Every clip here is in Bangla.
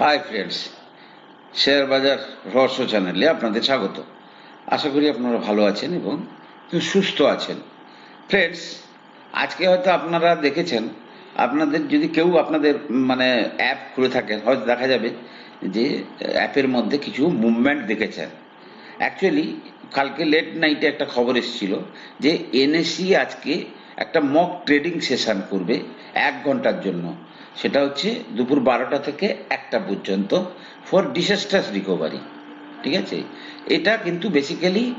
হাই ফ্রেন্ডস শেয়ার বাজার রহস্য চ্যানেলে আপনাদের স্বাগত। আশা করি আপনারা ভালো আছেন এবং সুস্থ আছেন। ফ্রেন্ডস আজকে হয়তো আপনারা দেখেছেন, আপনাদের যদি কেউ আপনাদের মানে অ্যাপ খুলে থাকে, হয়তো দেখা যাবে যে অ্যাপের মধ্যে কিছু মুভমেন্ট দেখেছেন। অ্যাকচুয়ালি কালকে লেট নাইটে একটা খবর এসেছিল যে এনএসি আজকে একটা মক ট্রেডিং সেশন করবে এক ঘণ্টার জন্য। সেটা হচ্ছে দুপুর বারোটা থেকে একটা পর্যন্ত ফর ডিসাস্টার রিকভারি ঠিক আছে? এটা কিন্তু বেসিক্যালি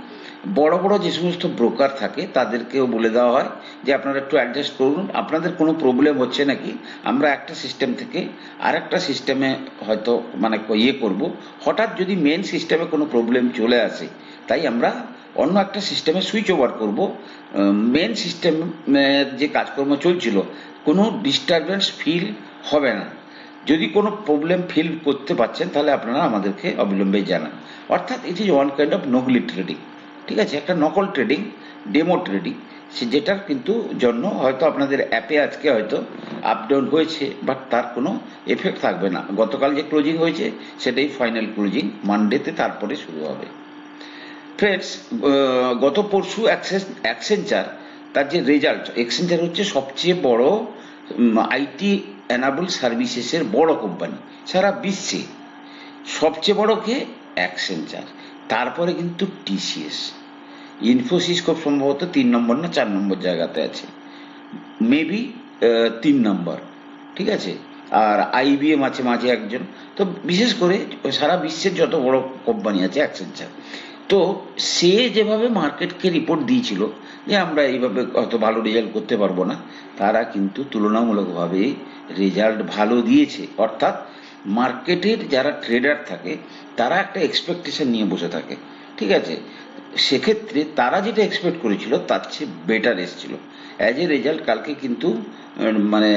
বড় বড় যে সমস্ত ব্রোকার থাকে, তাদেরকেও বলে দেওয়া হয় যে আপনারা একটু অ্যাডজাস্ট করুন। আপনাদের কোনো প্রবলেম হচ্ছে নাকি? আমরা একটা সিস্টেম থেকে আর একটা সিস্টেমে হয়তো মানে ইয়ে করব। হঠাৎ যদি মেন সিস্টেমে কোনো প্রবলেম চলে আসে, তাই আমরা অন্য একটা সিস্টেমে সুইচ ওভার করব। মেন সিস্টেম যে কাজকর্ম চলছিল, কোনো ডিস্টারবেন্স ফিল হবে না। যদি কোনো প্রবলেম ফিল করতে পারছেন, তাহলে আপনারা আমাদেরকে অবিলম্বে জানান। অর্থাৎ it is one kind of নকলি trading ঠিক আছে? একটা নকল ট্রেডিং ডেমো ট্রেডিং সে যেটার কিন্তু জন্য হয়তো আপনাদের অ্যাপে আজকে হয়তো আপ ডাউন হয়েছে বাট তার কোনো এফেক্ট থাকবে না। গতকাল যে ক্লোজিং হয়েছে, সেটাই ফাইনাল ক্লোজিং মানডেতে তারপরে শুরু হবে। ফ্রেন্ডস গত পরশু অ্যাক্সেঞ্চার তার যে রেজাল্ট এক্সেঞ্চার হচ্ছে সবচেয়ে বড় আইটি অ্যানাবল সার্ভিসেসের বড় কোম্পানি সারা বিশ্বে। সবচেয়ে বড় কে? অ্যাক্সেঞ্চার তারপরে কিন্তু টিসিএস ইনফোসিস খুব সম্ভবত তিন নম্বর না চার নম্বর জায়গাতে আছে। মেবি তিন নম্বর, ঠিক আছে? আর আইবিএম আছে মাঝে একজন। তো বিশেষ করে সারা বিশ্বের যত বড় কোম্পানি আছে অ্যাক্সেঞ্চার তো সে যেভাবে মার্কেটকে রিপোর্ট দিয়েছিল যে আমরা এইভাবে অত ভালো রেজাল্ট করতে পারব না, তারা কিন্তু তুলনামূলকভাবে রেজাল্ট ভালো দিয়েছে। অর্থাৎ মার্কেটের যারা ট্রেডার থাকে, তারা একটা এক্সপেকটেশন নিয়ে বসে থাকে। ঠিক আছে? সেক্ষেত্রে তারা যেটা এক্সপেক্ট করেছিল, তার চেয়ে বেটার এসেছিল। অ্যাজ এ রেজাল্ট কালকে কিন্তু মানে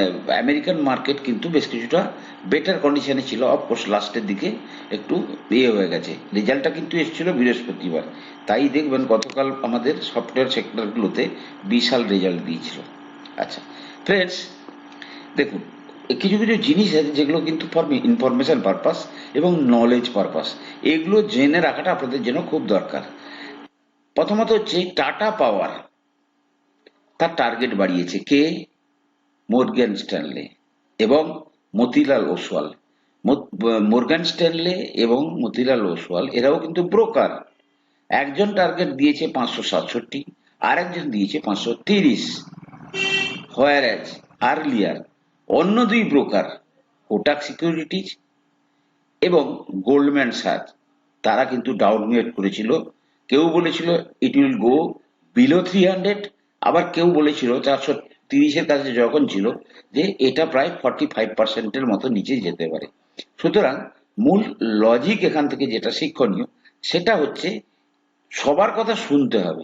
আমেরিকান মার্কেট কিন্তু বেশ কিছুটা বেটার কন্ডিশনে ছিল। অফকোর্স লাস্টের দিকে একটু ইয়ে হয়ে গেছে। রেজাল্টটা কিন্তু এসেছিল বৃহস্পতিবার। তাই দেখবেন, গতকাল আমাদের সফটওয়্যার সেক্টরগুলোতে বিশাল রেজাল্ট দিয়েছিল। আচ্ছা ফ্রেন্ডস দেখুন কিছু কিছু জিনিস আছে যেগুলো কিন্তু ফর ইনফরমেশন পারপাস এবং নলেজ পারপাস এগুলো জেনে রাখাটা আপনাদের জন্য খুব দরকার। প্রথমত হচ্ছে টাটা পাওয়ার, তার টার্গেট বাড়িয়েছে কে? মোরগ্যান স্ট্যানলে এবং মতিলাল ওসওয়াল। মোরগান স্ট্যানলে এবং মতিলাল ওসওয়াল, এরাও কিন্তু ব্রোকার একজন টার্গেট দিয়েছে পাঁচশো সাতষট্টি আর একজন দিয়েছে পাঁচশো তিরিশ। হোয়ার অ্যাজ আর্লিয়ার অন্য দুই ব্রোকার, কোটাক সিকিউরিটিজ এবং গোল্ডম্যান সার্চ তারা কিন্তু ডাউনগ্রেড করেছিল। কেউ বলেছিল it will go below three hundred আবার কেউ বলেছিল, চারশো তিরিশের কাছে যখন ছিল, যে এটা প্রায় ফর্টি ফাইভ পার্সেন্টের মতো নিচে যেতে পারে। সুতরাং মূল লজিক এখান থেকে যেটা শিক্ষণীয়, সেটা হচ্ছে সবার কথা শুনতে হবে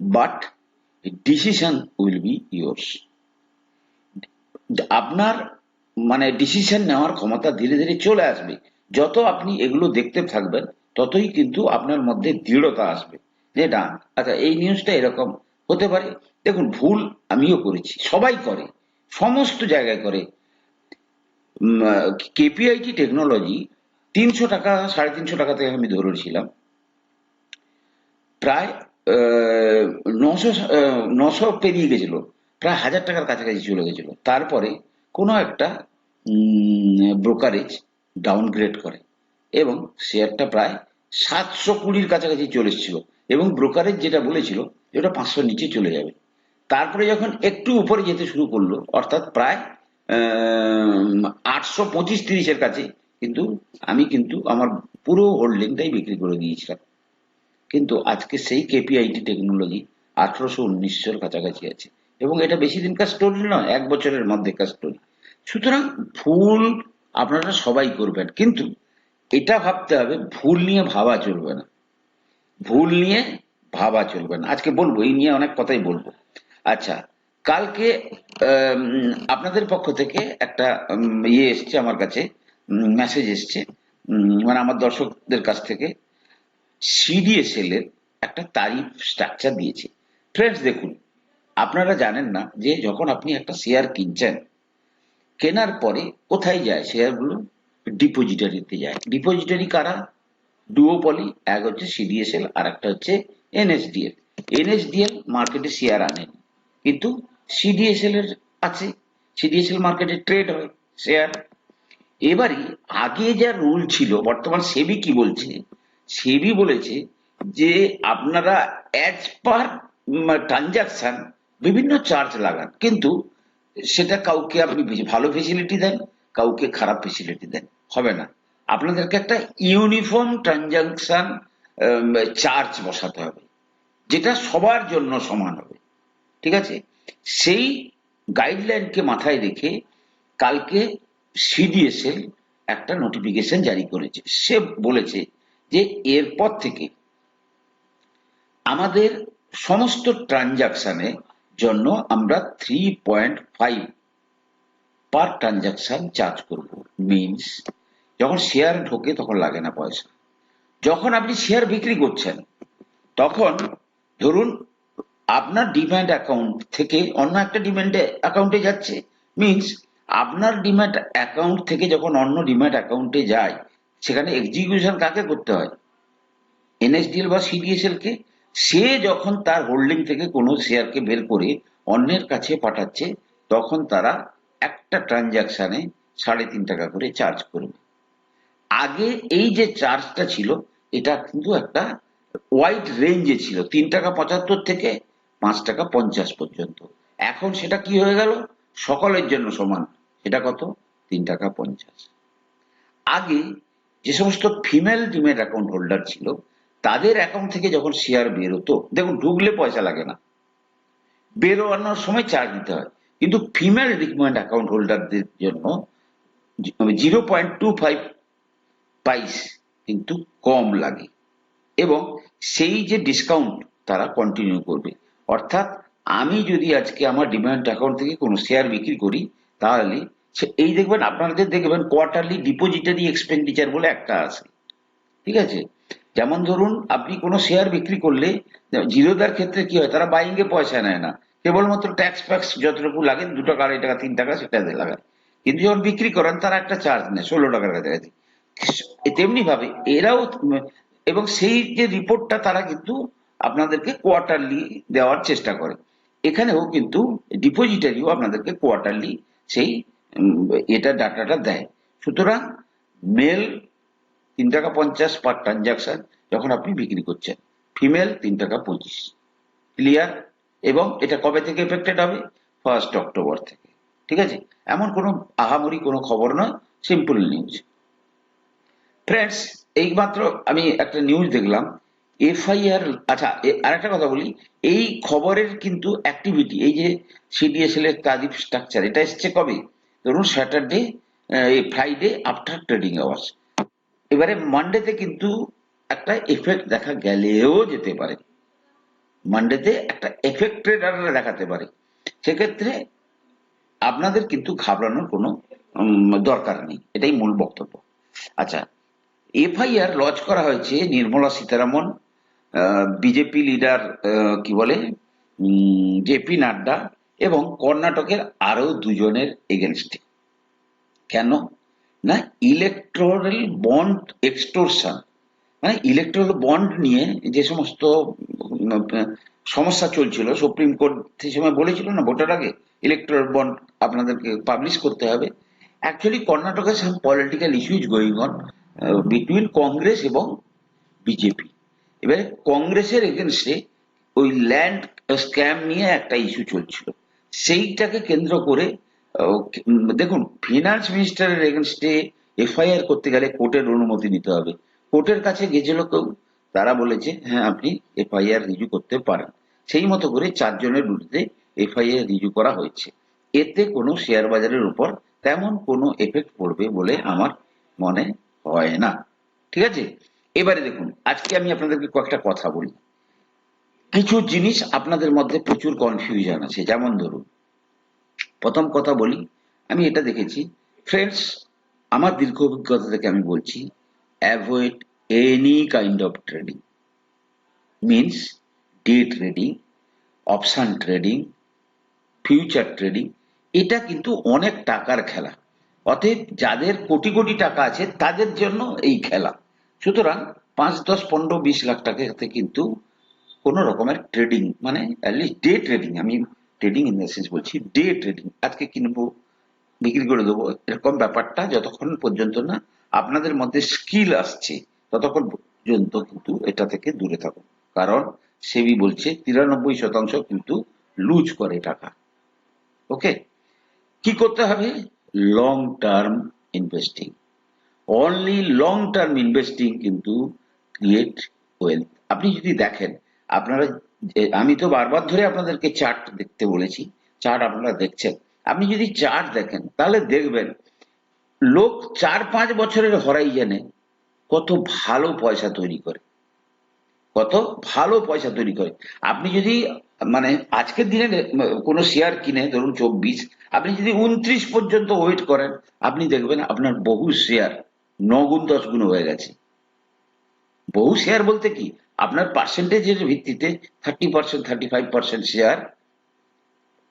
but decision will be yours আপনার মানে ডিসিশন নেওয়ার ক্ষমতা ধীরে ধীরে চলে আসবে। যত আপনি এগুলো দেখতে থাকবেন, ততই কিন্তু আপনার মধ্যে দৃঢ়তা আসবে। যে না আচ্ছা এই নিউজটা এরকম হতে পারে। দেখুন, ভুল আমিও করেছি, সবাই করে, সমস্ত জায়গায় করে। কেপিআইটি টেকনোলজি তিনশো টাকা, সাড়ে তিনশো টাকা থেকে আমি ধরেছিলাম। প্রায় নশো নশো পেরিয়ে গেছিল। প্রায় হাজার টাকার কাছাকাছি চলে গেছিল। তারপরে কোনো একটা ব্রোকারেজ ডাউনগ্রেড করে এবং শেয়ারটা প্রায় সাতশো কুড়ির কাছাকাছি চলে এসেছিল এবং ব্রোকারেজ যেটা বলেছিল ওটা পাঁচশো নিচে চলে যাবে। তারপরে যখন একটু উপরে যেতে শুরু করল, অর্থাৎ প্রায় আটশো পঁচিশ তিরিশের কাছে, কিন্তু আমি কিন্তু আমার পুরো হোল্ডিংটাই বিক্রি করে দিয়েছিলাম। কিন্তু আজকে সেই কেপিআইটি টেকনোলজি আঠারোশো উনিশশোর কাছাকাছি আছে। এবং এটা বেশি দিনকার স্টোরি নয়, এক বছরের মধ্যেকার স্টোরি সুতরাং ভুল আপনারা সবাই করবেন, কিন্তু এটা ভাবতে হবে, ভুল নিয়ে ভাবা চলবে না। ভুল নিয়ে ভাবা চলবে না। আজকে বলব, এই নিয়ে অনেক কথাই বলব। আচ্ছা কালকে আপনাদের পক্ষ থেকে একটা ইয়ে এসছে আমার কাছে মেসেজ এসছে মানে আমার দর্শকদের কাছ থেকে। সিডিএসএল এর একটা তারিফ স্ট্রাকচার দিয়েছে। ফ্রেন্ডস দেখুন আপনারা জানেন না যে যখন আপনি একটা শেয়ার কিনছেন, কেনার পরে কোথায় যায় শেয়ারগুলো ডিপোজিটারিতে যায়। ডিপোজিটারি কারা? ডুওপলি এক হচ্ছে সিডিএসএল আর একটা হচ্ছে এনএসডিএল এনএসডিএল মার্কেটে শেয়ার আনেন। কিন্তু সিডিএসএল এর আছে। সিডিএসএল মার্কেটে ট্রেড হয় শেয়ার এবারে আগে যা রুল ছিল, বর্তমান সেবি কি বলছে? সেবি বলেছে যে আপনারা অ্যাজ পার ট্রানজাকশন বিভিন্ন চার্জ লাগান। কিন্তু সেটা কাউকে আপনি ভালো ফেসিলিটি দেন, কাউকে খারাপ ফেসিলিটি দেন। হবে না। আপনাদেরকে একটা ইউনিফর্ম ট্রানজাকশন চার্জ বসাতে হবে। যেটা সবার জন্য সমান হবে। ঠিক আছে? সেই গাইডলাইনকে মাথায় রেখে কালকে সিডিএসএল একটা নোটিফিকেশন জারি করেছে। সে বলেছে যে এরপর থেকে আমাদের সমস্ত ট্রানজাকশনের জন্য আমরা three point five per transaction charge করব। মিনস যখন শেয়ার ঢোকে তখন লাগে না পয়সা। যখন আপনি শেয়ার বিক্রি করছেন, তখন ধরুন আপনার ডিম্যান্ড অ্যাকাউন্ট থেকে অন্য একটা ডিম্যান্ড অ্যাকাউন্টে যাচ্ছে। মিনস আপনার ডিম্যান্ড অ্যাকাউন্ট থেকে যখন অন্য ডিম্যান্ড অ্যাকাউন্টে যায়, সেখানে এক্সিকিউশন কাকে করতে হয়? এনএসডিএল বা সিডিএসএল কে? সে যখন তার হোল্ডিং থেকে কোনো শেয়ারকে বের করে অন্যের কাছে পাঠাচ্ছে, তখন তারা একটা ট্রানজাকশনে সাড়ে তিন টাকা করে চার্জ করবে। আগে এই যে চার্জটা ছিল, এটা কিন্তু একটা ওয়াইড রেঞ্জে ছিল, তিন টাকা পঁচাত্তর থেকে পাঁচ টাকা পঞ্চাশ পর্যন্ত। এখন সেটা কি হয়ে গেল? সকলের জন্য সমান, সেটা কত? তিন টাকা পঞ্চাশ। আগে যে সমস্ত ফিমেল ডিমেট অ্যাকাউন্ট হোল্ডার ছিল তাদের অ্যাকাউন্ট থেকে যখন শেয়ার বেরোতো, দেখুন, ঢুকলে পয়সা লাগে না। বেরোনোর সময় চার্জ দিতে হয়। কিন্তু ফিমেল ডিমেট অ্যাকাউন্ট হোল্ডারদের জন্য zero point two five price কিন্তু কম লাগে। এবং সেই যে ডিসকাউন্ট তারা কন্টিনিউ করবে। অর্থাৎ আমি যদি আজকে আমার ডিম্যান্ড অ্যাকাউন্ট থেকে কোনো শেয়ার বিক্রি করি, তাহলে সে, এই দেখবেন, আপনাদের দেখবেন কোয়ার্টারলি ডিপোজিটারি এক্সপেন্ডিচার বলে একটা আছে। ঠিক আছে? যেমন ধরুন, আপনি কোনো শেয়ার বিক্রি করলে, জিরোদার ক্ষেত্রে কি হয়? তারা বাইং এ পয়সা নেয় না। কেবলমাত্র ট্যাক্স ফ্যাক্স যতটুকু লাগে দু টাকা আড়াই টাকা, তিন টাকা, সেটা লাগায়। কিন্তু যখন বিক্রি করেন, তারা একটা চার্জ নেয়, ষোলো টাকার কাছাকাছি। তেমনি ভাবে এরাও, এবং সেই যে রিপোর্টটা তারা কিন্তু আপনাদেরকে কোয়ার্টারলি দেওয়ার চেষ্টা করে। এখানেও কিন্তু ডিপোজিটারিও আপনাদেরকে কোয়ার্টারলি সেই এটা ডাটাটা দেয়। সুতরাং মেল তিন টাকা পঞ্চাশ পার ট্রানজাকশন যখন আপনি বিক্রি করছেন। ফিমেল তিন টাকা পঁচিশ। ক্লিয়ার এবং এটা কবে থেকে এফেক্টেড হবে? ফার্স্ট অক্টোবর থেকে। ঠিক আছে? এমন কোনো আহামরি, কোনো খবর নয়। সিম্পল নিউজ ফ্রেন্ডস এইমাত্র আমি একটা নিউজ দেখলাম। এফআইআর আচ্ছা আরেকটা কথা বলি। এই খবরের কিন্তু অ্যাক্টিভিটি এই যে সিডিএসএল এর তারিফ স্ট্রাকচার এটা এসছে কবে? ধরুন Saturday Friday after trading hours এবারে মানডেতে কিন্তু একটা এফেক্ট দেখা গেলেও যেতে পারে। মানডেতে একটা এফেক্টেড দেখাতে পারে। সেক্ষেত্রে আপনাদের কিন্তু ঘাবড়ানোর কোনো দরকার নেই। এটাই মূল বক্তব্য। আচ্ছা এফআইআর লঞ্চ করা হয়েছে নির্মলা সীতারামন বিজেপি লিডার কি বলে জেপি নাড্ডা এবং কর্ণাটকের আরও দুজনের এগেনস্টে কেন? না ইলেকট্রাল বন্ড এক্সটোরশন মানে ইলেকট্রাল বন্ড নিয়ে যে সমস্ত সমস্যা চলছিল, সুপ্রিম কোর্ট সেই সময় বলেছিল না ভোটার আগে ইলেকট্রাল বন্ড আপনাদেরকে পাবলিশ করতে হবে। অ্যাকচুয়ালি কর্ণাটকের some political issues going on between Congress এবং বিজেপি এবারে কংগ্রেসের এগেনস্টে ওই ল্যান্ড স্ক্যাম নিয়ে একটা ইস্যু চলছিল। সেইটাকে কেন্দ্র করে দেখুন ফিনান্স মিনিস্টারের এগেনস্টে এফআইআর করতে গেলে কোর্টের অনুমতি নিতে হবে। কোর্টের কাছে গেছিল কেউ, তারা বলেছে হ্যাঁ আপনি এফআইআর রিজু করতে পারেন। সেই মতো করে চারজনের বিরুদ্ধে এফআইআর রিজু করা হয়েছে। এতে কোনো শেয়ার বাজারের উপর তেমন কোনো এফেক্ট পড়বে বলে আমার মনে হয় না। ঠিক আছে? এবারে দেখুন, আজকে আমি আপনাদেরকে কয়েকটা কথা বলি। কিছু জিনিস আপনাদের মধ্যে প্রচুর কনফিউশন আছে। যেমন ধরুন প্রথম কথা বলি, আমি এটা দেখেছি। ফ্রেন্ডস আমার দীর্ঘ অভিজ্ঞতা থেকে আমি বলছি avoid any kind of trading means day trading option trading future trading এটা কিন্তু অনেক টাকার খেলা। অতএব যাদের কোটি কোটি টাকা আছে, তাদের জন্য এই খেলা। সুতরাং পাঁচ, দশ, পনেরো, বিশ লাখ টাকাতে কিন্তু কোনো রকমের ট্রেডিং মানে অ্যাটলিস্ট ডে ট্রেডিং আমি ট্রেডিং ইন সেন্স বলছি ডে ট্রেডিং আজকে কিনবো, বিক্রি করে দেবো, এরকম ব্যাপারটা যতক্ষণ পর্যন্ত না আপনাদের মধ্যে স্কিল আসছে, ততক্ষণ পর্যন্ত কিন্তু এটা থেকে দূরে থাকুন কারণ সেবি বলছে, তিরানব্বই শতাংশ কিন্তু লুজ করে টাকা। ওকে? কি করতে হবে? Long term investing only long term investing কিন্তু ক্রিয়েট ওয়েলথ আপনি যদি দেখেন, আপনারা যে- আমি তো বারবার ধরে আপনাদেরকে চার্ট দেখতে বলেছি। চার্ট আপনারা দেখছেন। আপনি যদি চার্ট দেখেন, তাহলে দেখবেন, লোক চার পাঁচ বছরের হরাইজনে কত ভালো পয়সা তৈরি করে। কত ভালো পয়সা তৈরি করে। আপনি যদি মানে আজকের দিনে কোনো শেয়ার কিনে, ধরুন চব্বিশ, আপনি যদি উনত্রিশ পর্যন্ত ওয়েট করেন, আপনি দেখবেন আপনার বহু শেয়ার নগুণ দশ গুণ হয়ে গেছে। বহু শেয়ার বলতে কি? আপনার পার্সেন্টেজের ভিত্তিতে thirty percent thirty five percent share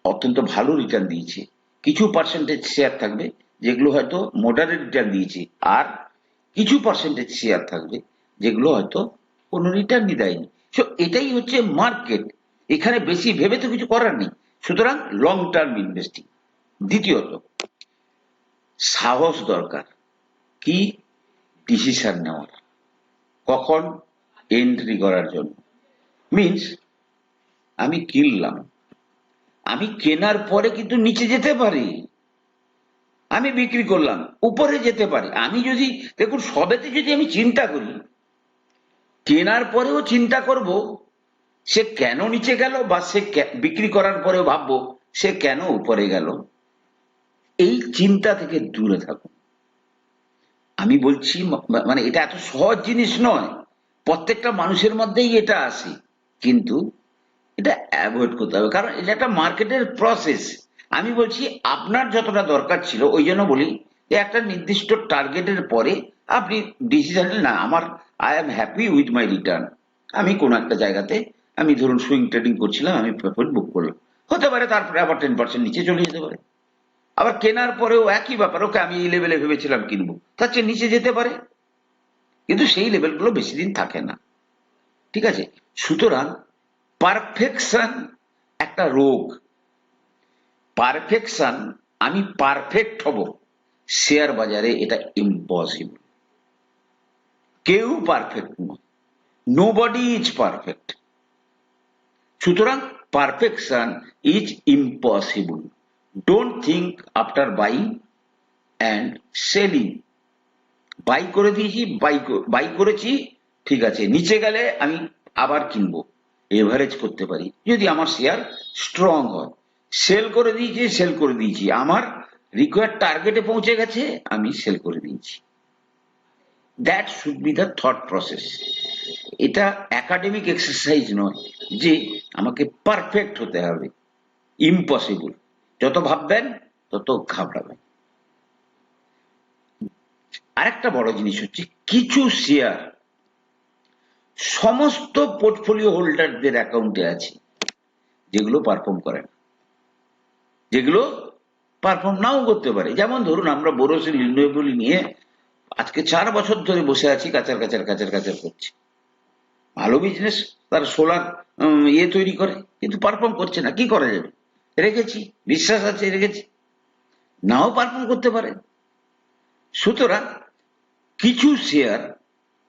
অত্যন্ত ভালো রিটার্ন দিয়েছে। কিছু পার্সেন্টেজ শেয়ার থাকবে, যেগুলো হয়তো মডারেট রিটার্ন দিয়েছে, আর কিছু পার্সেন্টেজ শেয়ার থাকবে, যেগুলো হয়তো কোনো রিটার্নই দেয়নি। সো এটাই হচ্ছে মার্কেট এখানে বেশি ভেবে তো কিছু করার নেই। সুতরাং লং টার্ম ইনভেস্টিং দ্বিতীয়ত, সাহস দরকার। কি ডিসিশন নেওয়ার? কখন এন্ট্রি করার জন্য। মিন্স আমি কিনলাম। আমি কেনার পরে কিন্তু নিচে যেতে পারি। আমি বিক্রি করলাম, উপরে যেতে পারি। আমি যদি, দেখুন, সবেতে যদি আমি চিন্তা করি, কেনার পরেও চিন্তা করব, সে কেন নিচে গেল বা সে বিক্রি করার পরেও ভাববো, সে কেন উপরে গেল। এই চিন্তা থেকে দূরে থাকুন। আমি বলছি মানে এটা এত সহজ জিনিস নয়। প্রত্যেকটা মানুষের মধ্যেই এটা আসে কিন্তু এটা অ্যাভয়েড করতে হবে। কারণ এটা একটা মার্কেটের প্রসেস আমি বলছি, আপনার যতটা দরকার ছিল, ওই জন্য বলি যে একটা নির্দিষ্ট টার্গেটের পরে আপনি ডিসিশন না, আমার I am happy with my return আমি কোনো একটা জায়গাতে, আমি ধরুন সুইং ট্রেডিং করছিলাম, আমি প্রফিট বুক করলাম। হতে পারে তারপরে আবার টেন পার্সেন্ট নিচে চলে যেতে পারে। আবার কেনার পরেও একই ব্যাপার, ওকে আমি এই লেভেলে ভেবেছিলাম কিনবো। তার চেয়ে নিচে যেতে পারে। কিন্তু সেই লেভেলগুলো বেশি দিন থাকে না। ঠিক আছে? সুতরাং পারফেকশন একটা রোগ। পারফেকশন আমি পারফেক্ট হব। শেয়ার বাজারে এটা ইম্পসিবল কেউ পারফেক্ট নয়। নো বডি ইজ পারফেক্ট সুতরাং perfection is impossible don't think after buying and selling buy করে দিয়েছি, বাই বাই করেছি, ঠিক আছে। নিচে গেলে আমি আবার কিনবো, এভারেজ করতে পারি। যদি আমার শেয়ার স্ট্রং হয়। সেল করে দিয়েছি সেল করে দিয়েছি। আমার রিকোয়ার্ড টার্গেটে পৌঁছে গেছে, আমি সেল করে দিয়েছি। That should be the thought process এটা একাডেমিক এক্সারসাইজ নয় যে আমাকে পারফেক্ট হতে হবে। ইম্পসিবল যত ভাববেন, তত ঘাবড়াবেন। আরেকটা বড় জিনিস হচ্ছে, কিছু শেয়ার সমস্ত পোর্টফোলিও হোল্ডারদের অ্যাকাউন্টে আছে, যেগুলো পারফর্ম করে না। যেগুলো পারফর্ম নাও করতে পারে। যেমন ধরুন, আমরা বোরোসিল রিনিউয়েবল নিয়ে আজকে চার বছর ধরে বসে আছি, কাচার কাচার কাচার কাচার করছি। ভালো বিজনেস তার সোলার ইয়ে তৈরি করে, কিন্তু পারফর্ম করছে না। কি করা যাবে? রেখেছি, বিশ্বাস আছে, রেখেছি। নাও পারফর্ম করতে পারে। সুতরাং কিছু শেয়ার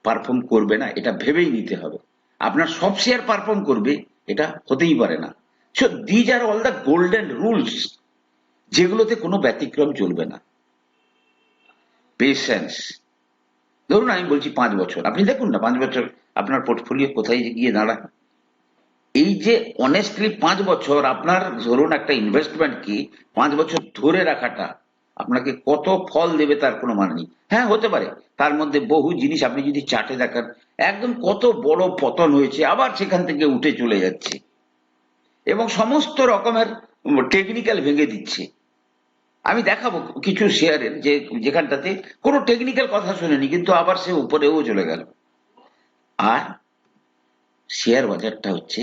পারফর্ম করবে না, এটা ভেবেই নিতে হবে। আপনার সব শেয়ার পারফর্ম করবে, এটা হতেই পারে না। So these are all the golden rules যেগুলোতে কোনো ব্যতিক্রম চলবে না। পেশেন্স ধরুন আমি বলছি পাঁচ বছর। আপনি দেখুন না, পাঁচ বছর আপনার পোর্টফোলিও কোথায় গিয়ে দাঁড়ায়। এই যে অনেস্টলি পাঁচ বছর, আপনার ধরুন একটা ইনভেস্টমেন্ট কি, পাঁচ বছর ধরে রাখাটা আপনাকে কত ফল দেবে তার কোনো মানে নেই। হ্যাঁ হতে পারে। তার মধ্যে বহু জিনিস আপনি যদি চাটে দেখান, একদম কত বড় পতন হয়েছে, আবার সেখান থেকে উঠে চলে যাচ্ছে। এবং সমস্ত রকমের টেকনিক্যাল ভেঙে দিচ্ছে। আমি দেখাবো কিছু শেয়ারের যে যেখানটাতে কোনো টেকনিক্যাল কথা শুনেনি, কিন্তু আবার সে উপরেও চলে গেল। আর শেয়ার বাজারটা হচ্ছে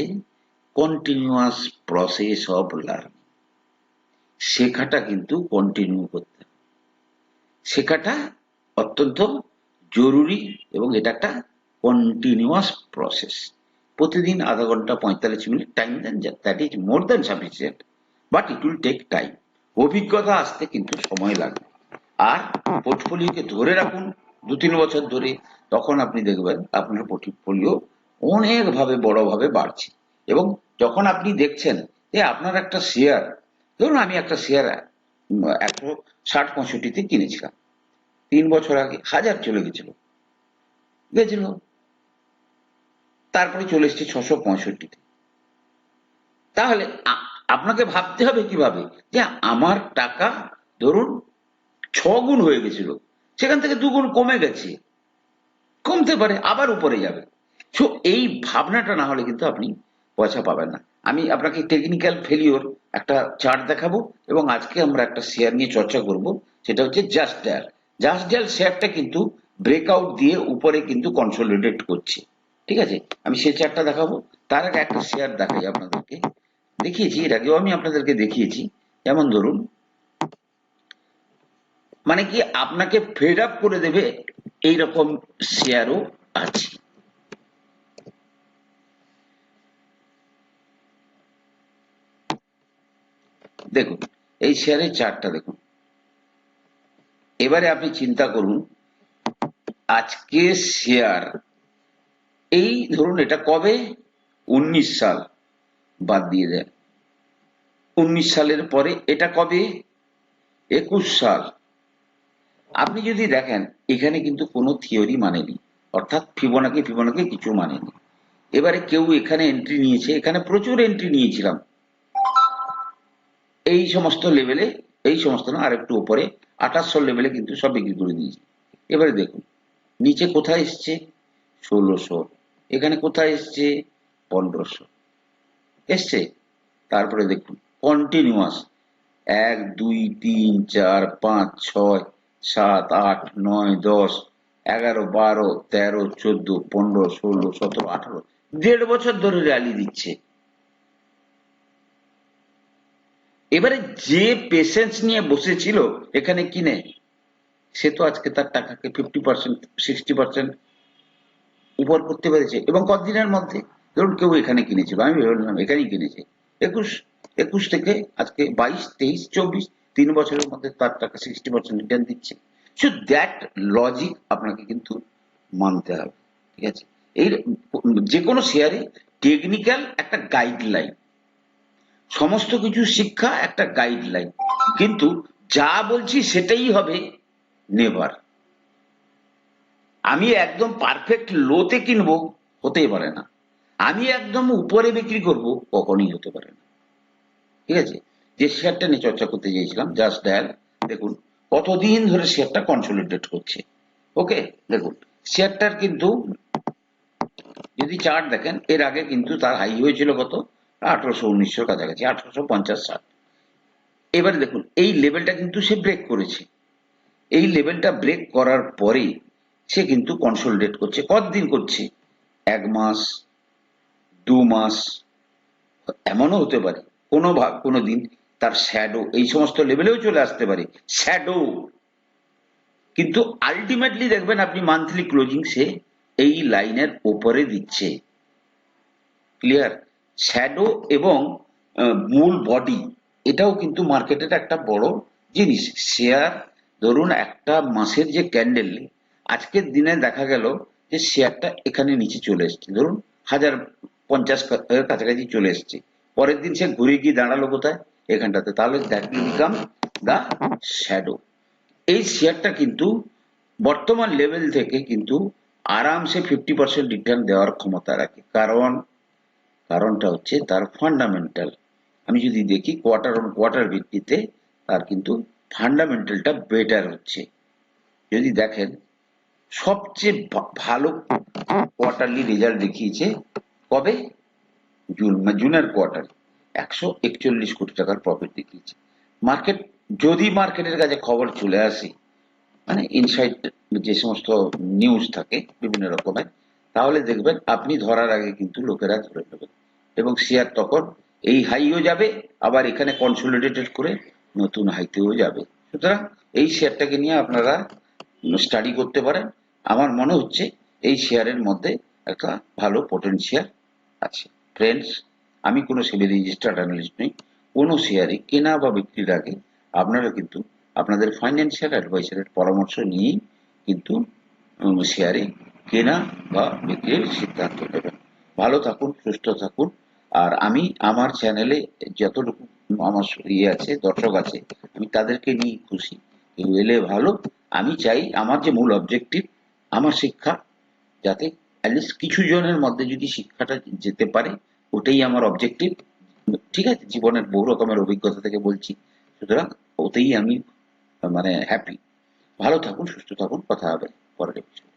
কন্টিনিউয়াস প্রসেস অফ লার্নিং শেখাটা কিন্তু কন্টিনিউ করতে শেখাটা অত্যন্ত জরুরি এবং এটা একটা কন্টিনিউয়াস প্রসেস প্রতিদিন আধা ঘণ্টা পঁয়তাল্লিশ minute time then that is more than sufficient but it will take time অভিজ্ঞতা আসতে কিন্তু সময় লাগবে। আর পোর্টফোলিওকে ধরে রাখুন, দু তিন বছর ধরে, তখন আপনি দেখবেন আপনার পোর্টফোলিও অনেকভাবে বড়ভাবে বাড়ছে। এবং যখন আপনি দেখছেন যে আপনার একটা শেয়ার ধরুন আমি একটা শেয়ার একশো ষাট পঁয়ষট্টিতে কিনেছিলাম। তিন বছর আগে হাজার চলে গেছিল। গেছিল। তারপরে চলে এসছে ছশো পঁয়ষট্টিতে। তাহলে আপনাকে ভাবতে হবে কীভাবে? যে আমার টাকা ধরুন ছ গুণ হয়ে গেছিল। সেখান থেকে দুগুণ কমে গেছে। কমতে পারে, আবার উপরে যাবে। সো এই ভাবনাটা না হলে কিন্তু আপনি পয়সা পাবেন না। আমি আপনাকে টেকনিক্যাল ফেলিওর একটা চার্ট দেখাবো এবং আজকে আমরা একটা শেয়ার নিয়ে চর্চা করব, সেটা হচ্ছে জাস্ট ডায়াল জাস্ট ডায়াল শেয়ারটা কিন্তু ব্রেকআউট দিয়ে উপরে কিন্তু কনসোলিডেট করছে। ঠিক আছে? আমি সেই চার্টটা দেখাবো। তার আগে একটা শেয়ার দেখাই আপনাদেরকে। দেখিয়েছি, এর আগেও আমি আপনাদেরকে দেখিয়েছি। যেমন ধরুন মানে কি আপনাকে ফেড আপ করে দেবে এইরকম শেয়ারও আছে। দেখুন, এই শেয়ারের চার্টটা দেখুন। এবারে আপনি চিন্তা করুন আজকে শেয়ার এই ধরুন এটা কবে? উনিশ সাল বাদ দিয়ে দেন। উনিশ সালের পরে এটা কবে? একুশ সাল। আপনি যদি দেখেন, এখানে কিন্তু কোনো থিওরি মানেনি অর্থাৎ ফিবোনাকি ফিবোনাকি কিছু মানেনি এবারে কেউ এখানে এন্ট্রি নিয়েছে, এখানে প্রচুর এন্ট্রি নিয়েছিলাম। এই সমস্ত লেভেলে এই সমস্ত না, আর একটু উপরে আঠাশশো লেভেলে কিন্তু সব বিক্রি করে দিয়েছে। এবারে দেখুন, নিচে কোথায় এসছে? ষোলোশো। এখানে কোথায় এসছে? পনেরোশো। এসছে? তারপরে দেখুন কন্টিনিউয়াস এক, দুই, তিন, চার, পাঁচ, ছয়, সাত, আট, নয়, দশ, এগারো, বারো, তেরো, চোদ্দ, পনেরো, ষোলো, সতেরো, আঠারো। দেড় বছর ধরে র্যালি দিচ্ছে। এবারে যে পেশেন্স নিয়ে বসেছিল, এখানে কিনে সে তো আজকে তার টাকাকে ফিফটি পার্সেন্ট সিক্সটি পার্সেন্ট উপর করতে পেরেছে। এবং কতদিনের মধ্যে? ধরুন কেউ এখানে কিনেছিল, আমি ভেবেছিলাম এখানেই কিনেছে। একুশ একুশ থেকে আজকে বাইশ, তেইশ, চব্বিশ, তিন বছরের মধ্যে তার টাকা সিক্সটি পার্সেন্ট রিটার্ন দিচ্ছে। সো দ্যাট লজিক আপনাকে কিন্তু মানতে হবে, ঠিক আছে? এই যে কোনো শেয়ারে টেকনিক্যাল একটা গাইডলাইন সমস্ত কিছু শিক্ষা একটা গাইডলাইন কিন্তু যা বলছি সেটাই হবে নেভার আমি একদম পারফেক্ট লোতে কিনবো হতেই পারে না। আমি একদম উপরে বিক্রি করব কখনই হতে পারে না। ঠিক আছে? যে শেয়ারটা নিয়ে চর্চা করতে চেয়েছিলাম জাস্ট ডায়াল দেখুন, কতদিন ধরে শেয়ারটা কনসলিডেট করছে ওকে দেখুন শেয়ারটার কিন্তু যদি চার্ট দেখেন, এর আগে কিন্তু তার হাই হয়েছিল কত? আঠারোশো উনিশশোর কাছাকাছি, আঠারোশো পঞ্চাশ ষাট এবারে দেখুন, এই লেভেলটা কিন্তু সে ব্রেক করেছে। এই লেভেলটা ব্রেক করার পরে সে কিন্তু কনসোলিডেট করছে। কতদিন করছে? এক মাস, দু মাস, এমনও হতে পারে। কোনো ভাগ, কোনো দিন তার শ্যাডো এই সমস্ত লেভেলেও চলে আসতে পারে। শ্যাডো কিন্তু আলটিমেটলি দেখবেন আপনি মান্থলি ক্লোজিং সে এই লাইনের ওপরে দিচ্ছে। ক্লিয়ার শ্যাডো এবং মূল বডি এটাও কিন্তু মার্কেটের একটা বড় জিনিস। শেয়ার ধরুন একটা মাসের যে ক্যান্ডেল আজকের দিনে দেখা গেল যে শেয়ারটা এখানে নিচে চলে এসছে। ধরুন হাজার পঞ্চাশ কাছাকাছি চলে এসছে। পরের দিন সে ঘুরে গিয়ে দাঁড়াল কোথায়? এখানটাতে। তাহলে that will become the shadow এই শেয়ারটা কিন্তু বর্তমান লেভেল থেকে কিন্তু আরামসে ফিফটি পার্সেন্ট রিটার্ন দেওয়ার ক্ষমতা রাখে। কারণ কারণটা হচ্ছে তার ফান্ডামেন্টাল আমি যদি দেখি কোয়ার্টার অন কোয়ার্টার ভিত্তিতে তার কিন্তু ফান্ডামেন্টালটা বেটার হচ্ছে। যদি দেখেন, সবচেয়ে ভালো কোয়ার্টারলি রেজাল্ট দেখিয়েছে কবে? জুন মানে জুনের কোয়ার্টার একশো একচল্লিশ কোটি টাকার প্রফিট দেখিয়েছে। মার্কেট যদি মার্কেটের কাছে খবর চলে আসে মানে ইনসাইড যে সমস্ত নিউজ থাকে বিভিন্ন রকমের তাহলে দেখবেন আপনি ধরার আগে কিন্তু লোকেরা ধরে নেবে এবং শেয়ার তখন এই হাইও যাবে, আবার এখানে কনসোলিডেটেড করে নতুন হাইতেও যাবে। সুতরাং এই শেয়ারটাকে নিয়ে আপনারা স্টাডি করতে পারেন। আমার মনে হচ্ছে এই শেয়ারের মধ্যে একটা ভালো পোটেনশিয়াল আছে। ফ্রেন্ডস আমি কোনো সেবি রেজিস্টার্ড অ্যানালিস্ট নই, কোনো শেয়ারে কেনা বা বিক্রির আগে আপনারা কিন্তু আপনাদের ফাইন্যান্সিয়াল অ্যাডভাইসারের পরামর্শ নিয়েই কিন্তু শেয়ারে কেনা বা বিক্রির সিদ্ধান্ত নেবেন ভালো থাকুন, সুস্থ থাকুন। আর আমি আমার চ্যানেলে যতটুকু আমার ইয়ে আছে, দর্শক আছে, আমি তাদেরকে নিয়ে খুশি। কেউ এলে ভালো। আমি চাই আমার যে মূল অবজেক্টিভ আমার শিক্ষা, যাতে অ্যাটলিস্ট কিছু জনের মধ্যে যদি শিক্ষাটা যেতে পারে, ওটাই আমার অবজেক্টিভ ঠিক আছে, জীবনের বহু রকমের অভিজ্ঞতা থেকে বলছি। সুতরাং ওতেই আমি মানে হ্যাপি ভালো থাকুন, সুস্থ থাকুন। কথা হবে পরের episode এ।